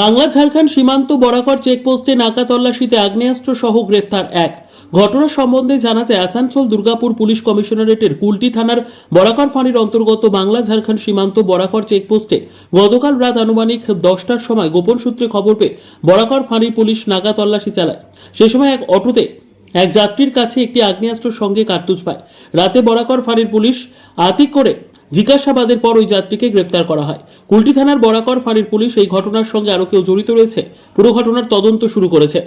বাংলা ঝাড়খণ্ড সীমান্ত বরাকর চেকপোস্টে নাকা তল্লাশিতে আগ্নেয়াস্ত্র সহ গ্রেপ্তার এক। ঘটনা সম্বন্ধে জানা যায় আসানসোল দুর্গাপুর পুলিশ কমিশনারেটের কুলটি থানার বরাকর ফাঁড়ির অন্তর্গত বাংলা ঝাড়খণ্ড সীমান্ত বরাকর চেকপোস্টে গতকাল রাত আনুমানিক দশটার সময় গোপন সূত্রে খবর পেয়ে বরাকর ফাঁড়ির পুলিশ নাকা তল্লাশি চালায়। সে সময় এক অটোতে এক যাত্রীর কাছে একটি আগ্নেয়াস্ত্র সঙ্গে কার্তুজ পায়। রাতে বরাকর ফাঁড়ির পুলিশ আতিক করে জিজ্ঞাসাবাদের পর ওই যাত্রীকে গ্রেপ্তার করা হয়। কুলটি থানার বরাকর ফাঁড়ির পুলিশ এই ঘটনার সঙ্গে আরও কেউ জড়িত রয়েছে। পুরো ঘটনার তদন্ত শুরু করেছে।